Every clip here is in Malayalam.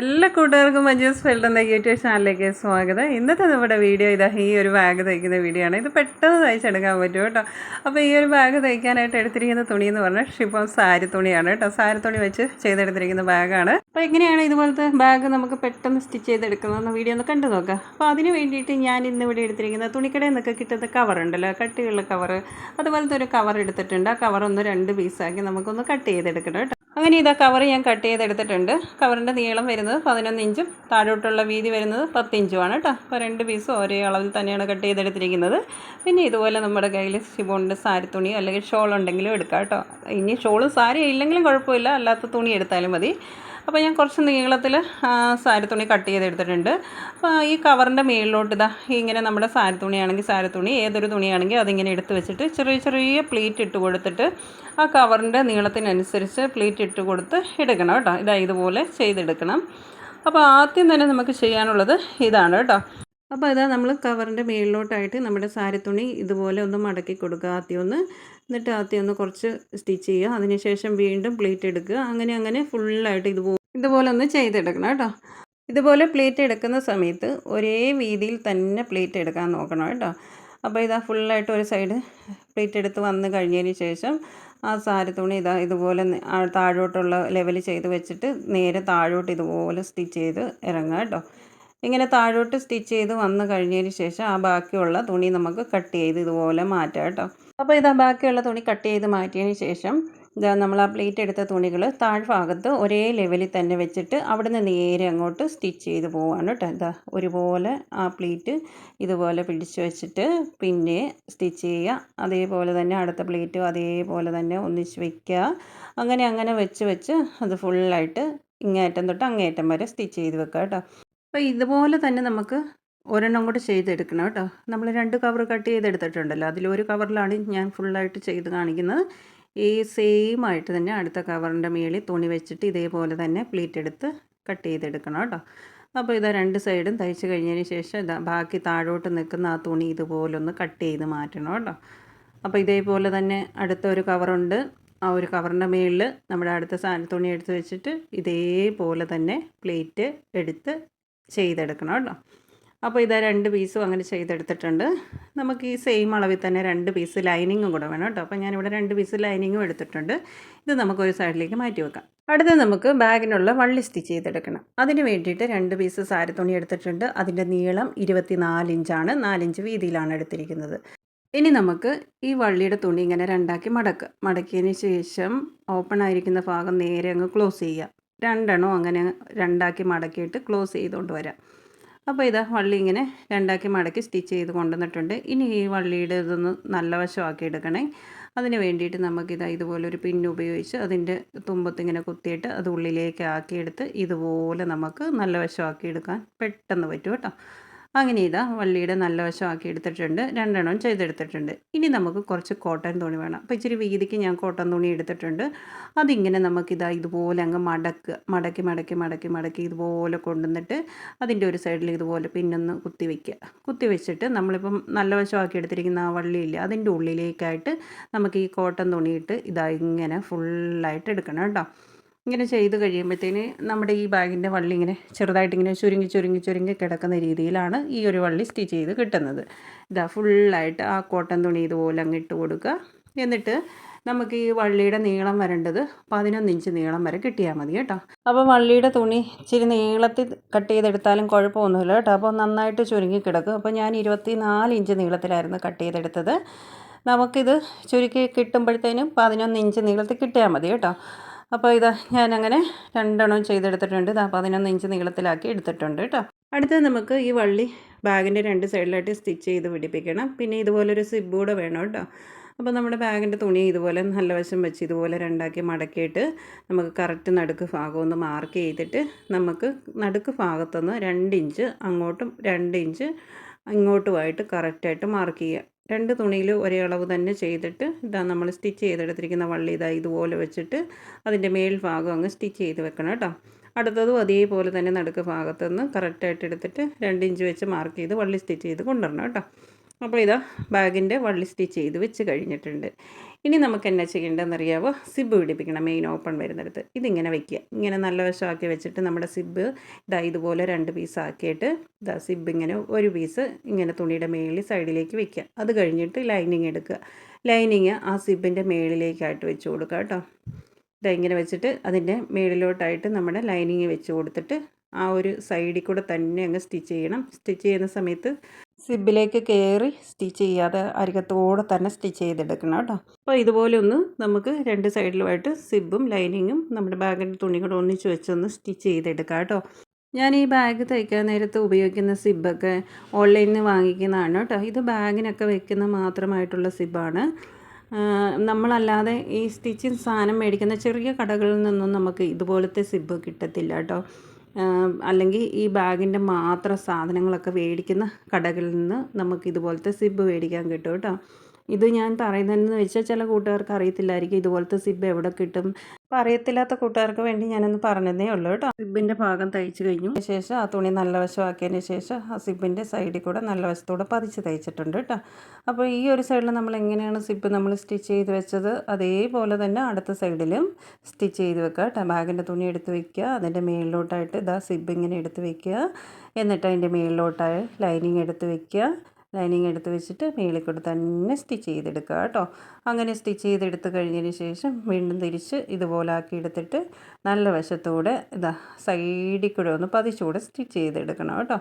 എല്ലാ കൂട്ടുകാർക്കും മഞ്ജൂസ് ഫീൽഡ് എന്ന യൂട്യൂബ് ചാനലിലേക്ക് സ്വാഗതം. ഇന്നത്തെ നമ്മുടെ വീഡിയോ ഇതാ ഈ ഒരു ബാഗ് തയ്ക്കുന്ന വീഡിയോ ആണ്. ഇത് പെട്ടെന്ന് തയ്ച്ചെടുക്കാൻ പറ്റും കേട്ടോ. അപ്പോൾ ഈ ഒരു ബാഗ് തയ്ക്കാനായിട്ട് എടുത്തിരിക്കുന്ന തുണി എന്ന് പറഞ്ഞാൽ ഷിപ്പം സാരി തുണിയാണ് കേട്ടോ. സാരി തുണി വെച്ച് ചെയ്തെടുത്തിരിക്കുന്ന ബാഗാണ് അപ്പോൾ എങ്ങനെയാണ് ഇതുപോലത്തെ ബാഗ് നമുക്ക് പെട്ടെന്ന് സ്റ്റിച്ച് ചെയ്തെടുക്കുന്നതെന്ന് വീഡിയോ ഒന്ന് കണ്ടു നോക്കാം. അപ്പോൾ അതിന് വേണ്ടിയിട്ട് ഞാൻ ഇന്ന് ഇവിടെ എടുത്തിരിക്കുന്ന തുണിക്കടയിൽ നിന്നൊക്കെ കിട്ടുന്ന കവർ ഉണ്ടല്ലോ. കട്ടിയുള്ള കവർ അതുപോലത്തെ ഒരു കവർ എടുത്തിട്ടുണ്ട്. ആ കവർ ഒന്ന് രണ്ട് പീസാക്കി നമുക്കൊന്ന് കട്ട് ചെയ്തെടുക്കണം കേട്ടോ. അങ്ങനെ ഇതാ കവർ ഞാൻ കട്ട് ചെയ്തെടുത്തിട്ടുണ്ട്. കവറിന്റെ നീളം വരുന്നത് പതിനൊന്ന് ഇഞ്ചും താഴോട്ടുള്ള വീതി വരുന്നത് പത്ത് ഇഞ്ചുമാണ് കേട്ടോ അപ്പോൾ രണ്ട് പീസും ഒരേ അളവിൽ തന്നെയാണ് കട്ട് ചെയ്തെടുത്തിരിക്കുന്നത്. പിന്നെ ഇതുപോലെ നമ്മുടെ കയ്യിൽ ഷിബോണിന്റെ സാരി തുണി അല്ലെങ്കിൽ ഷോൾ ഉണ്ടെങ്കിലും എടുക്കാം കേട്ടോ ഇനി ഷോളും സാരി ഇല്ലെങ്കിലും കുഴപ്പമില്ല. അല്ലാത്ത തുണി എടുത്താലും മതി. അപ്പോൾ ഞാൻ കുറച്ച് നീളത്തിൽ സാരി തുണി കട്ട് ചെയ്തെടുത്തിട്ടുണ്ട്. അപ്പോൾ ഈ കവറിന്റെ മുകളിലോട്ട് ഇതാ ഇങ്ങനെ നമ്മുടെ സാരി തുണിയാണെങ്കിൽ സാരി തുണി ഏതൊരു തുണിയാണെങ്കിൽ അതിങ്ങനെ എടുത്ത് വെച്ചിട്ട് ചെറിയ ചെറിയ പ്ലീറ്റ് ഇട്ട് കൊടുത്തിട്ട് ആ കവറിന്റെ നീളത്തിനനുസരിച്ച് പ്ലീറ്റ് ഇട്ട് കൊടുത്ത് എടുക്കണം കേട്ടോ. ഇതാ ഇതുപോലെ ചെയ്തെടുക്കണം. അപ്പോൾ ആദ്യം തന്നെ നമുക്ക് ചെയ്യാനുള്ളത് ഇതാണ് കേട്ടോ. അപ്പോൾ ഇതാ നമ്മൾ കവറിന്റെ മുകളിലോട്ടായിട്ട് നമ്മുടെ സാരി തുണി ഇതുപോലെ ഒന്ന് മടക്കി കൊടുക്കുക. ആദ്യം ഒന്ന് എന്നിട്ട് ആദ്യം ഒന്ന് കുറച്ച് സ്റ്റിച്ച് ചെയ്യുക. അതിനുശേഷം വീണ്ടും പ്ലീറ്റ് എടുക്കുക. അങ്ങനെ അങ്ങനെ ഫുള്ളായിട്ട് ഇതുപോലെ ഇതുപോലെ ഒന്ന് ചെയ്തെടുക്കണം കേട്ടോ. ഇതുപോലെ പ്ലേറ്റ് എടുക്കുന്ന സമയത്ത് ഒരേ വീതിയിൽ തന്നെ പ്ലേറ്റ് എടുക്കാൻ നോക്കണം കേട്ടോ. അപ്പോൾ ഇതാ ഫുള്ളായിട്ട് ഒരു സൈഡ് പ്ലേറ്റ് എടുത്ത് വന്ന് കഴിഞ്ഞതിന് ശേഷം ആ സാരി തുണി ഇതാ ഇതുപോലെ താഴോട്ടുള്ള ലെവൽ ചെയ്ത് വെച്ചിട്ട് നേരെ താഴോട്ട് ഇതുപോലെ സ്റ്റിച്ച് ചെയ്ത് ഇറങ്ങുക കേട്ടോ. ഇങ്ങനെ താഴോട്ട് സ്റ്റിച്ച് ചെയ്ത് വന്ന് കഴിഞ്ഞതിന് ശേഷം ആ ബാക്കിയുള്ള തുണി നമുക്ക് കട്ട് ചെയ്ത് ഇതുപോലെ മാറ്റാം കേട്ടോ. അപ്പോൾ ഇതാ ബാക്കിയുള്ള തുണി കട്ട് ചെയ്ത് മാറ്റിയതിന് ശേഷം നമ്മൾ ആ പ്ലേറ്റ് എടുത്ത തുണികൾ താഴ്ഭാഗത്ത് ഒരേ ലെവലിൽ തന്നെ വെച്ചിട്ട് അവിടുന്ന് നേരെ അങ്ങോട്ട് സ്റ്റിച്ച് ചെയ്ത് പോവാണ് കേട്ടോ ഇതാ ഒരുപോലെ ആ പ്ലേറ്റ് ഇതുപോലെ പിടിച്ച് വെച്ചിട്ട് പിന്നെ സ്റ്റിച്ച് ചെയ്യുക. അതേപോലെ തന്നെ അടുത്ത പ്ലേറ്റും അതേപോലെ തന്നെ ഒന്നിച്ച് വയ്ക്കുക അങ്ങനെ അങ്ങനെ വെച്ച് വെച്ച് അത് ഫുള്ളായിട്ട് ഇങ്ങേറ്റം തൊട്ട് അങ്ങേറ്റം വരെ സ്റ്റിച്ച് ചെയ്ത് വെക്കുക കേട്ടോ അപ്പോൾ ഇതുപോലെ തന്നെ നമുക്ക് ഒരെണ്ണം കൂടെ ചെയ്തെടുക്കണം കേട്ടോ നമ്മൾ രണ്ട് കവർ കട്ട് ചെയ്തെടുത്തിട്ടുണ്ടല്ലോ. അതിലൊരു കവറിലാണ് ഞാൻ ഫുള്ളായിട്ട് ചെയ്ത് കാണിക്കുന്നത്. ഈ സെയിം ആയിട്ട് തന്നെ അടുത്ത കവറിന്റെ മേളിൽ തുണി വെച്ചിട്ട് ഇതേപോലെ തന്നെ പ്ലീറ്റ് എടുത്ത് കട്ട് ചെയ്തെടുക്കണം കേട്ടോ. അപ്പോൾ ഇതാ രണ്ട് സൈഡും തയ്ച്ച് കഴിഞ്ഞതിന് ശേഷം ഇതാ ബാക്കി താഴോട്ട് നിൽക്കുന്ന ആ തുണി ഇതുപോലെ ഒന്ന് കട്ട് ചെയ്ത് മാറ്റണം കേട്ടോ. അപ്പോൾ ഇതേപോലെ തന്നെ അടുത്ത ഒരു കവറുണ്ട് ആ ഒരു കവറിന്റെ മേളിൽ നമ്മുടെ അടുത്ത സാധന തുണി എടുത്ത് വെച്ചിട്ട് ഇതേപോലെ തന്നെ പ്ലേറ്റ് എടുത്ത് ചെയ്തെടുക്കണം കേട്ടോ. അപ്പോൾ ഇതാ രണ്ട് പീസും അങ്ങനെ ചെയ്തെടുത്തിട്ടുണ്ട്. നമുക്ക് ഈ സെയിം അളവിൽ തന്നെ രണ്ട് പീസ് ലൈനിങ്ങും കൂടെ വേണം കേട്ടോ. അപ്പോൾ ഞാനിവിടെ രണ്ട് പീസ് ലൈനിങ്ങും എടുത്തിട്ടുണ്ട്. ഇത് നമുക്ക് ഒരു സൈഡിലേക്ക് മാറ്റി വെക്കാം. അടുത്ത് നമുക്ക് ബാഗിനുള്ള വള്ളി സ്റ്റിച്ച് ചെയ്തെടുക്കണം. അതിന് വേണ്ടിയിട്ട് രണ്ട് പീസ് സാരി തുണി എടുത്തിട്ടുണ്ട്. അതിന്റെ നീളം ഇരുപത്തി നാലിഞ്ചാണ് നാലിഞ്ച് വീതിയിലാണ് എടുത്തിരിക്കുന്നത്. ഇനി നമുക്ക് ഈ വള്ളിയുടെ തുണി ഇങ്ങനെ രണ്ടാക്കി മടക്കുക മടക്കിയതിന് ശേഷം ഓപ്പൺ ആയിരിക്കുന്ന ഭാഗം നേരെ അങ്ങ് ക്ലോസ് ചെയ്യുക രണ്ടെണ്ണം അങ്ങനെ രണ്ടാക്കി മടക്കിയിട്ട് ക്ലോസ് ചെയ്തുകൊണ്ട് വരാം. അപ്പോൾ ഇതാ വള്ളി ഇങ്ങനെ രണ്ടാക്കി മടക്കി സ്റ്റിച്ച് ചെയ്ത് കൊണ്ടുവന്നിട്ടുണ്ട്. ഇനി ഈ വള്ളിയുടെ ഇതൊന്ന് നല്ല വശമാക്കി എടുക്കണേ. അതിന് വേണ്ടിയിട്ട് നമുക്കിതാ ഇതുപോലെ ഒരു പിന്ന് ഉപയോഗിച്ച് അതിന്റെ തുമ്പത്ത് ഇങ്ങനെ കുത്തിയിട്ട് അത് ഉള്ളിലേക്ക് ആക്കിയെടുത്ത് ഇതുപോലെ നമുക്ക് നല്ല വശമാക്കി എടുക്കാൻ പെട്ടെന്ന് പറ്റും കേട്ടോ. അങ്ങനെ ഇതാ വള്ളിയുടെ നല്ല വശമാക്കി എടുത്തിട്ടുണ്ട്. രണ്ടെണ്ണം ചെയ്തെടുത്തിട്ടുണ്ട്. ഇനി നമുക്ക് കുറച്ച് കോട്ടൺ തുണി വേണം. അപ്പോൾ ഇച്ചിരി വീതിക്ക് ഞാൻ കോട്ടൺ തുണി എടുത്തിട്ടുണ്ട്. അതിങ്ങനെ നമുക്കിതാ ഇതുപോലെ അങ്ങ് മടക്കുക മടക്കി മടക്കി മടക്കി മടക്കി ഇതുപോലെ കൊണ്ടുവന്നിട്ട് അതിന്റെ ഒരു സൈഡിൽ ഇതുപോലെ പിന്നൊന്ന് കുത്തി വയ്ക്കുക കുത്തി വെച്ചിട്ട് നമ്മളിപ്പം നല്ല വശമാക്കി എടുത്തിരിക്കുന്ന ആ വള്ളിയില്ല അതിന്റെ ഉള്ളിലേക്കായിട്ട് നമുക്ക് ഈ കോട്ടൺ തുണിയിട്ട് ഇതാ ഇങ്ങനെ ഫുള്ളായിട്ട് എടുക്കണം കേട്ടോ. ഇങ്ങനെ ചെയ്ത് കഴിയുമ്പോഴത്തേന് നമ്മുടെ ഈ ബാഗിന്റെ വള്ളി ഇങ്ങനെ ചെറുതായിട്ട് ഇങ്ങനെ ചുരുങ്ങി ചുരുങ്ങി ചുരുങ്ങി കിടക്കുന്ന രീതിയിലാണ് ഈ ഒരു വള്ളി സ്റ്റിച്ച് ചെയ്ത് കിട്ടുന്നത്. ഇതാ ഫുള്ളായിട്ട് ആ കോട്ടൺ തുണി ഇതുപോലെ അങ്ങ് ഇട്ട് കൊടുക്കുക. എന്നിട്ട് നമുക്ക് ഈ വള്ളിയുടെ നീളം വരേണ്ടത് പതിനൊന്ന് ഇഞ്ച് നീളം വരെ കിട്ടിയാൽ മതി കേട്ടോ. അപ്പോൾ വള്ളിയുടെ തുണി ഇച്ചിരി നീളത്തിൽ കട്ട് ചെയ്തെടുത്താലും കുഴപ്പമൊന്നുമില്ല കേട്ടോ. അപ്പോൾ നന്നായിട്ട് ചുരുങ്ങി കിടക്കും. അപ്പോൾ ഞാൻ ഇരുപത്തി നാല് ഇഞ്ച് നീളത്തിലായിരുന്നു കട്ട് ചെയ്തെടുത്തത്. നമുക്കിത് ചുരുക്കി കിട്ടുമ്പോഴത്തേനും പതിനൊന്ന് ഇഞ്ച് നീളത്തിൽ കിട്ടിയാൽ മതി കേട്ടോ. അപ്പോൾ ഇതാ ഞാനങ്ങനെ രണ്ടെണ്ണം ചെയ്തെടുത്തിട്ടുണ്ട്. ഇതാ പതിനൊന്ന് ഇഞ്ച് നീളത്തിലാക്കി എടുത്തിട്ടുണ്ട് കേട്ടോ. അടുത്തത് നമുക്ക് ഈ വള്ളി ബാഗിന്റെ രണ്ട് സൈഡിലായിട്ട് സ്റ്റിച്ച് ചെയ്ത് പിടിപ്പിക്കണം. പിന്നെ ഇതുപോലൊരു സിബ് കൂടെ വേണം കേട്ടോ. അപ്പോൾ നമ്മുടെ ബാഗിന്റെ തുണി ഇതുപോലെ നല്ല വശം വെച്ച് ഇതുപോലെ രണ്ടാക്കി മടക്കിയിട്ട് നമുക്ക് കറക്റ്റ് നടുക്ക് ഭാഗം ഒന്ന് മാർക്ക് ചെയ്തിട്ട് നമുക്ക് നടുക്ക് ഭാഗത്തുനിന്ന് രണ്ട് ഇഞ്ച് അങ്ങോട്ടും രണ്ട് ഇഞ്ച് ഇങ്ങോട്ടുമായിട്ട് കറക്റ്റായിട്ട് മാർക്ക് ചെയ്യുക രണ്ട് തുണിയിൽ ഒരേ അളവ് തന്നെ ചെയ്തിട്ട് ഇതാ നമ്മൾ സ്റ്റിച്ച് ചെയ്തെടുത്തിരിക്കുന്ന വള്ളി ഇതാ ഇതുപോലെ വെച്ചിട്ട് അതിന്റെ മേൽഭാഗം അങ്ങ് സ്റ്റിച്ച് ചെയ്ത് വെക്കണം കേട്ടോ. അടുത്തതും അതേപോലെ തന്നെ നടുക്ക് ഭാഗത്തുനിന്ന് കറക്റ്റായിട്ട് എടുത്തിട്ട് രണ്ട് ഇഞ്ച് വെച്ച് മാർക്ക് ചെയ്ത് വള്ളി സ്റ്റിച്ച് ചെയ്ത് കൊണ്ടുവരണം കേട്ടോ. അപ്പോൾ ഇതാ ബാഗിന്റെ വള്ളി സ്റ്റിച്ച് ചെയ്ത് വെച്ച് കഴിഞ്ഞിട്ടുണ്ട്. ഇനി നമുക്ക് എന്നാ ചെയ്യേണ്ടതെന്ന് അറിയാവോ സിബ് പിടിപ്പിക്കണം മെയിൻ ഓപ്പൺ വരുന്നിടത്ത്. ഇതിങ്ങനെ വെക്കുക ഇങ്ങനെ നല്ല വശമാക്കി വെച്ചിട്ട് നമ്മുടെ സിബ് ഇതാ ഇതുപോലെ രണ്ട് പീസ് ആക്കിയിട്ട് ഇതാ സിബ് ഇങ്ങനെ ഒരു പീസ് ഇങ്ങനെ തുണിയുടെ മേളിൽ സൈഡിലേക്ക് വെക്കുക അത് കഴിഞ്ഞിട്ട് ലൈനിങ് എടുക്കുക. ലൈനിങ് ആ സിബിന്റെ മേളിലേക്കായിട്ട് വെച്ച് കൊടുക്കുക കേട്ടോ. ഇതാ ഇങ്ങനെ വെച്ചിട്ട് അതിന്റെ മേളിലോട്ടായിട്ട് നമ്മുടെ ലൈനിങ് വെച്ച് കൊടുത്തിട്ട് ആ ഒരു സൈഡിൽ കൂടെ തന്നെ അങ്ങ് സ്റ്റിച്ച് ചെയ്യണം. സ്റ്റിച്ച് ചെയ്യുന്ന സമയത്ത് സിബിലേക്ക് കയറി സ്റ്റിച്ച് ചെയ്യാതെ അരികത്തോടെ തന്നെ സ്റ്റിച്ച് ചെയ്തെടുക്കണം കേട്ടോ. അപ്പോൾ ഇതുപോലെ ഒന്ന് നമുക്ക് രണ്ട് സൈഡിലുമായിട്ട് സിബും ലൈനിങ്ങും നമ്മുടെ ബാഗിന്റെ തുണി കൂടെ ഒന്നിച്ച് വെച്ചൊന്ന് സ്റ്റിച്ച് ചെയ്തെടുക്കാം കേട്ടോ. ഞാൻ ഈ ബാഗ് തയ്ക്കാൻ നേരത്ത് ഉപയോഗിക്കുന്ന സിബൊക്കെ ഓൺലൈനിൽ നിന്ന് വാങ്ങിക്കുന്നതാണ് കേട്ടോ. ഇത് ബാഗിനൊക്കെ വെക്കുന്ന മാത്രമായിട്ടുള്ള സിബാണ്. നമ്മളല്ലാതെ ഈ സ്റ്റിച്ചിങ് സാധനം മേടിക്കുന്ന ചെറിയ കടകളിൽ നിന്നും നമുക്ക് ഇതുപോലത്തെ സിബ് കിട്ടത്തില്ല കേട്ടോ. അല്ലെങ്കിൽ ഈ ബാഗിന്റെ മാത്രം സാധനങ്ങളൊക്കെ മേടിക്കുന്ന കടകളിൽ നിന്ന് നമുക്ക് ഇതുപോലത്തെ സിബ് മേടിക്കാൻ കിട്ടും കേട്ടോ. ഇത് ഞാൻ പറയുന്നതെന്ന് വെച്ചാൽ ചില കൂട്ടുകാർക്ക് അറിയത്തില്ലായിരിക്കും ഇതുപോലത്തെ സിബ് എവിടെ കിട്ടും. അപ്പോൾ അറിയത്തില്ലാത്ത കൂട്ടുകാർക്ക് വേണ്ടി ഞാനൊന്ന് പറഞ്ഞതേ ഉള്ളൂ കേട്ടോ. സിബിന്റെ ഭാഗം തയ്ച്ചു കഴിഞ്ഞു. ശേഷം ആ തുണി നല്ല വശമാക്കിയതിന് ശേഷം ആ സിബിന്റെ സൈഡിൽ കൂടെ നല്ല വശത്തോടെ പതിച്ച് തയ്ച്ചിട്ടുണ്ട് കേട്ടോ. അപ്പോൾ ഈ ഒരു സൈഡിൽ നമ്മൾ എങ്ങനെയാണ് സിബ് നമ്മൾ സ്റ്റിച്ച് ചെയ്ത് വെച്ചത് അതേപോലെ തന്നെ അടുത്ത സൈഡിലും സ്റ്റിച്ച് ചെയ്ത് വെക്കുക കേട്ടോ. ബാഗിന്റെ തുണി എടുത്ത് വെക്കുക അതിന്റെ മേളിലോട്ടായിട്ട് ഇതാ സിബ് ഇങ്ങനെ എടുത്ത് വെക്കുക. എന്നിട്ട് അതിന്റെ മേളിലോട്ടായി ലൈനിങ് എടുത്ത് വെക്കുക. ലൈനിങ് എടുത്ത് വെച്ചിട്ട് മേളിൽ കൂടെ തന്നെ സ്റ്റിച്ച് ചെയ്തെടുക്കുക കേട്ടോ. അങ്ങനെ സ്റ്റിച്ച് ചെയ്തെടുത്ത് കഴിഞ്ഞതിന് ശേഷം വീണ്ടും തിരിച്ച് ഇതുപോലെ ആക്കി എടുത്തിട്ട് നല്ല വശത്തൂടെ ഇതാ സൈഡിൽ കൂടെ ഒന്ന് പതിച്ചുകൂടെ സ്റ്റിച്ച് ചെയ്തെടുക്കണം കേട്ടോ.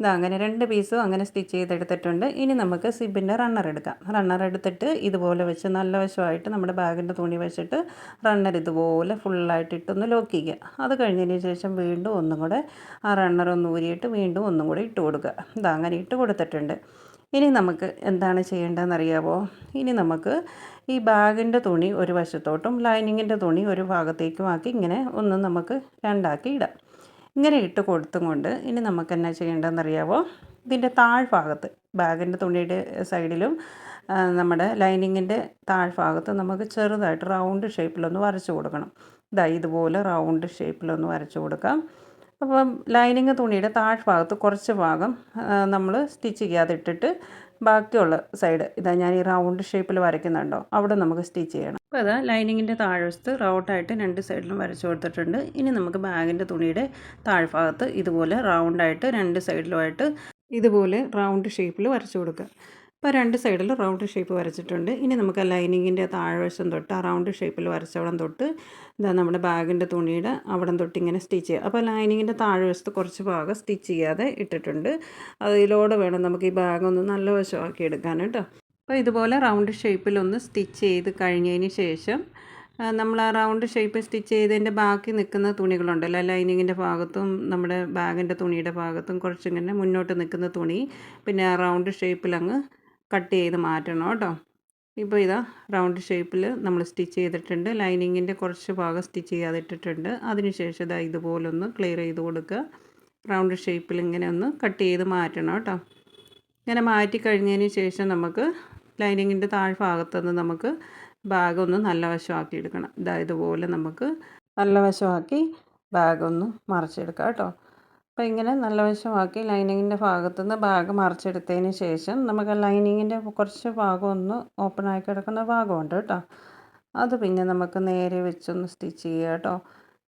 ഇതാ അങ്ങനെ രണ്ട് പീസും അങ്ങനെ സ്റ്റിച്ച് ചെയ്തെടുത്തിട്ടുണ്ട്. ഇനി നമുക്ക് സിബിന്റെ റണ്ണർ എടുക്കാം. റണ്ണർ എടുത്തിട്ട് ഇതുപോലെ വെച്ച് നല്ല വശമായിട്ട് നമ്മുടെ ബാഗിന്റെ തുണി വെച്ചിട്ട് റണ്ണർ ഇതുപോലെ ഫുള്ളായിട്ട് ഇട്ടൊന്ന് ലോക്ക് ചെയ്യുക. അത് കഴിഞ്ഞതിന് ശേഷം വീണ്ടും ഒന്നും കൂടെ ആ റണ്ണർ ഒന്ന് ഊരിയിട്ട് വീണ്ടും ഒന്നും കൂടെ ഇട്ട് കൊടുക്കുക. ഇതാ അങ്ങനെ ഇട്ട് കൊടുത്തിട്ടുണ്ട്. ഇനി നമുക്ക് എന്താണ് ചെയ്യേണ്ടതെന്ന് അറിയാമോ ഇനി നമുക്ക് ഈ ബാഗിന്റെ തുണി ഒരു വശത്തോട്ടും ലൈനിങ്ങിന്റെ തുണി ഒരു ഭാഗത്തേക്കും ആക്കി ഇങ്ങനെ ഒന്ന് നമുക്ക് രണ്ടാക്കി ഇടാം. ഇങ്ങനെ ഇട്ട് കൊടുത്തും കൊണ്ട് ഇനി നമുക്ക് എന്നാ ചെയ്യേണ്ടതെന്ന് അറിയാമോ ഇതിന്റെ താഴ്ഭാഗത്ത് ബാഗിന്റെ തുണിയുടെ സൈഡിലും നമ്മുടെ ലൈനിങ്ങിന്റെ താഴ്ഭാഗത്ത് നമുക്ക് ചെറുതായിട്ട് റൗണ്ട് ഷേപ്പിലൊന്ന് വരച്ച് കൊടുക്കണം. ഇതാ ഇതുപോലെ റൗണ്ട് ഷേപ്പിലൊന്ന് വരച്ച് കൊടുക്കാം. അപ്പം ലൈനിങ് തുണിയുടെ താഴ്ഭാഗത്ത് കുറച്ച് ഭാഗം നമ്മൾ സ്റ്റിച്ച് ചെയ്യാതെ ഇട്ടിട്ട് ബാക്കിയുള്ള സൈഡ് ഇതാ ഞാൻ ഈ റൗണ്ട് ഷേപ്പിൽ വരയ്ക്കുന്നുണ്ടോ? അവിടെ നമുക്ക് സ്റ്റിച്ച് ചെയ്യണം. അപ്പോൾ അതാ ലൈനിങ്ങിന്റെ താഴ്വശത്ത് റൗണ്ടായിട്ട് രണ്ട് സൈഡിലും വരച്ചു കൊടുത്തിട്ടുണ്ട്. ഇനി നമുക്ക് ബാഗിന്റെ തുണിയുടെ താഴ്ഭാഗത്ത് ഇതുപോലെ റൗണ്ടായിട്ട് രണ്ട് സൈഡിലുമായിട്ട് ഇതുപോലെ റൗണ്ട് ഷേപ്പിൽ വരച്ചു കൊടുക്കുക ഇപ്പോൾ രണ്ട് സൈഡിൽ റൗണ്ട് ഷേപ്പ് വരച്ചിട്ടുണ്ട്. ഇനി നമുക്ക് ആ ലൈനിങ്ങിന്റെ താഴ്വശം തൊട്ട് ആ റൗണ്ട് ഷേപ്പിൽ വരച്ചവിടം തൊട്ട് ഇതാ നമ്മുടെ ബാഗിന്റെ തുണിയുടെ അവിടം തൊട്ട് ഇങ്ങനെ സ്റ്റിച്ച് ചെയ്യുക അപ്പോൾ ലൈനിങ്ങിന്റെ താഴ്വശത്ത് കുറച്ച് ഭാഗം സ്റ്റിച്ച് ചെയ്യാതെ ഇട്ടിട്ടുണ്ട്. അതിലൂടെ വേണം നമുക്ക് ഈ ബാഗ് ഒന്ന് നല്ല വശമാക്കി എടുക്കാൻ കേട്ടോ. അപ്പോൾ ഇതുപോലെ റൗണ്ട് ഷേപ്പിലൊന്ന് സ്റ്റിച്ച് ചെയ്ത് കഴിഞ്ഞതിന് ശേഷം നമ്മൾ ആ റൗണ്ട് ഷേപ്പ് സ്റ്റിച്ച് ചെയ്തതിന്റെ ബാക്കി നിൽക്കുന്ന തുണികളുണ്ടല്ലോ. ലൈനിങ്ങിന്റെ ഭാഗത്തും നമ്മുടെ ബാഗിന്റെ തുണിയുടെ ഭാഗത്തും കുറച്ചിങ്ങനെ മുന്നോട്ട് നിൽക്കുന്ന തുണി പിന്നെ ആ റൗണ്ട് ഷേപ്പിലങ്ങ് കട്ട് ചെയ്ത് മാറ്റണം കേട്ടോ. ഇപ്പോൾ ഇതാ റൗണ്ട് ഷേപ്പിൽ നമ്മൾ സ്റ്റിച്ച് ചെയ്തിട്ടുണ്ട്. ലൈനിങ്ങിന്റെ കുറച്ച് ഭാഗം സ്റ്റിച്ച് ചെയ്യാതിട്ടിട്ടുണ്ട്. അതിനുശേഷം ഇതാ ഇതുപോലൊന്ന് ക്ലിയർ ചെയ്ത് കൊടുക്കുക. റൗണ്ട് ഷേപ്പിൽ ഇങ്ങനെ ഒന്ന് കട്ട് ചെയ്ത് മാറ്റണം കേട്ടോ. ഇങ്ങനെ മാറ്റി കഴിഞ്ഞതിന് ശേഷം നമുക്ക് ലൈനിങ്ങിന്റെ താഴ്ഭാഗത്തുനിന്ന് നമുക്ക് ബാഗൊന്ന് നല്ല വശമാക്കി എടുക്കണം. ഇതാ ഇതുപോലെ നമുക്ക് നല്ല വശമാക്കി ബാഗൊന്ന് മറിച്ചെടുക്കാം കേട്ടോ. അപ്പോൾ ഇങ്ങനെ നല്ല വശമാക്കി ലൈനിങ്ങിന്റെ ഭാഗത്തുനിന്ന് ബാഗ് മറിച്ചെടുത്തതിന് ശേഷം നമുക്ക് ലൈനിങ്ങിന്റെ കുറച്ച് ഭാഗം ഒന്ന് ഓപ്പൺ ആയി കിടക്കുന്ന ഭാഗമുണ്ട് കേട്ടോ. അത് പിന്നെ നമുക്ക് നേരെ വെച്ചൊന്ന് സ്റ്റിച്ച് ചെയ്യുക കേട്ടോ.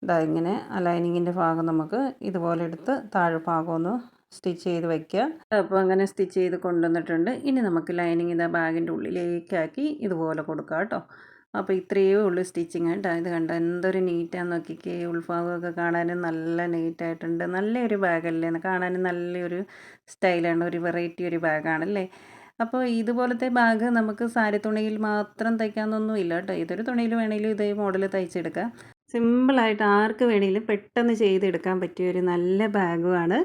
ഇതാ ഇങ്ങനെ ആ ലൈനിങ്ങിന്റെ ഭാഗം നമുക്ക് ഇതുപോലെ എടുത്ത് താഴെ ഭാഗം ഒന്ന് സ്റ്റിച്ച് ചെയ്ത് വയ്ക്കുക അപ്പോൾ അങ്ങനെ സ്റ്റിച്ച് ചെയ്ത് കൊണ്ടുവന്നിട്ടുണ്ട്. ഇനി നമുക്ക് ലൈനിങ് ഇതാ ബാഗിന്റെ ഉള്ളിലേക്കാക്കി ഇതുപോലെ കൊടുക്കാം കേട്ടോ. അപ്പോൾ ഇത്രയേ ഉള്ളൂ സ്റ്റിച്ചിങ് കേട്ടോ. ഇത് കണ്ടോ? എന്തൊരു നീറ്റാന്ന് നോക്കിക്കേ. ഉൾഭാഗമൊക്കെ കാണാനും നല്ല നീറ്റായിട്ടുണ്ട് നല്ലൊരു ബാഗല്ലേ? കാണാനും നല്ലൊരു സ്റ്റൈലാണ് ഒരു വെറൈറ്റി ഒരു ബാഗാണല്ലേ? അപ്പോൾ ഇതുപോലത്തെ ബാഗ് നമുക്ക് സാരി തുണിയിൽ മാത്രം തയ്ക്കാമെന്നൊന്നും ഇല്ല കേട്ടോ. ഇതൊരു തുണിയിൽ വേണമെങ്കിലും ഇതേ മോഡൽ തയ്ച്ചെടുക്കാം. സിമ്പിളായിട്ട് ആർക്ക് വേണമെങ്കിലും പെട്ടെന്ന് ചെയ്തെടുക്കാൻ പറ്റിയ ഒരു നല്ല ബാഗുമാണ്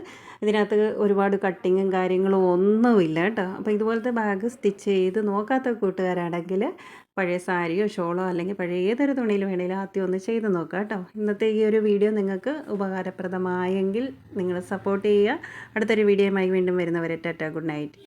ഇതിനകത്ത് ഒരുപാട് കട്ടിങ്ങും കാര്യങ്ങളും ഒന്നുമില്ല കേട്ടോ. അപ്പോൾ ഇതുപോലത്തെ ബാഗ് സ്റ്റിച്ച് ചെയ്ത് നോക്കാത്ത കൂട്ടുകാരാണെങ്കിൽ പഴയ സാരിയോ ഷോളോ അല്ലെങ്കിൽ പഴയ ഏതൊരു തുണിയിൽ വേണമെങ്കിലും ആദ്യം ഒന്ന് ചെയ്ത് നോക്കുക കേട്ടോ. ഇന്നത്തെ ഈ ഒരു വീഡിയോ നിങ്ങൾക്ക് ഉപകാരപ്രദമായെങ്കിൽ നിങ്ങൾ സപ്പോർട്ട് ചെയ്യുക. അടുത്തൊരു വീഡിയോയുമായി വീണ്ടും വരുന്നവരെ ടാറ്റ ഗുഡ് നൈറ്റ്.